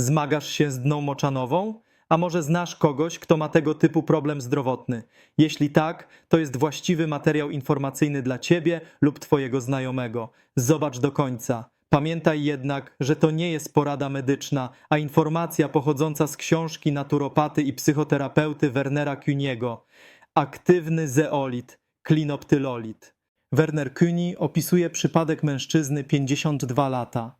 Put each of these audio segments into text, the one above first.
Zmagasz się z dną moczanową? A może znasz kogoś, kto ma tego typu problem zdrowotny? Jeśli tak, to jest właściwy materiał informacyjny dla ciebie lub twojego znajomego. Zobacz do końca. Pamiętaj jednak, że to nie jest porada medyczna, a informacja pochodząca z książki naturopaty i psychoterapeuty Wernera Kühniego. Aktywny zeolit, klinoptylolit. Werner Kühni opisuje przypadek mężczyzny 52 lata.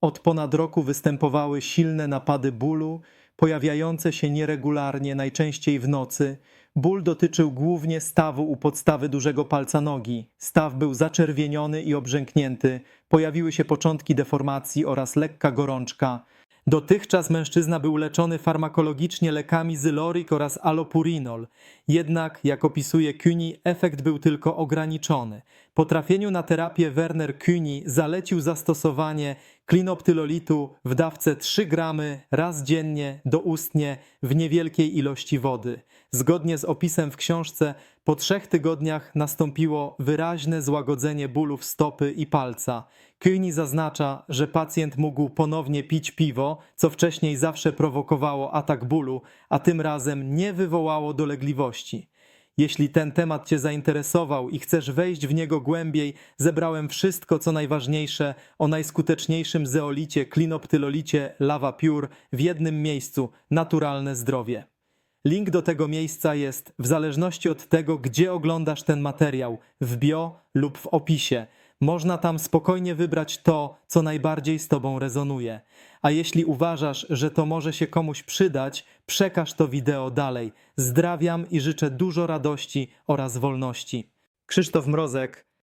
Od ponad roku występowały silne napady bólu, pojawiające się nieregularnie, najczęściej w nocy. Ból dotyczył głównie stawu u podstawy dużego palca nogi. Staw był zaczerwieniony i obrzęknięty, pojawiły się początki deformacji oraz lekka gorączka. Dotychczas mężczyzna był leczony farmakologicznie lekami Zylorik oraz Allopurinol. Jednak, jak opisuje Kühni, efekt był tylko ograniczony. Po trafieniu na terapię Werner Kühni zalecił zastosowanie klinoptylolitu w dawce 3 gramy raz dziennie doustnie w niewielkiej ilości wody. Zgodnie z opisem w książce, po trzech tygodniach nastąpiło wyraźne złagodzenie bólów stopy i palca. Kühni zaznacza, że pacjent mógł ponownie pić piwo, co wcześniej zawsze prowokowało atak bólu, a tym razem nie wywołało dolegliwości. Jeśli ten temat Cię zainteresował i chcesz wejść w niego głębiej, zebrałem wszystko, co najważniejsze o najskuteczniejszym zeolicie, klinoptylolicie Lava Pure w jednym miejscu naturalne zdrowie. Link do tego miejsca jest w zależności od tego, gdzie oglądasz ten materiał, w bio lub w opisie. Można tam spokojnie wybrać to, co najbardziej z Tobą rezonuje. A jeśli uważasz, że to może się komuś przydać, przekaż to wideo dalej. Zdrawiam i życzę dużo radości oraz wolności. Krzysztof Mrozek,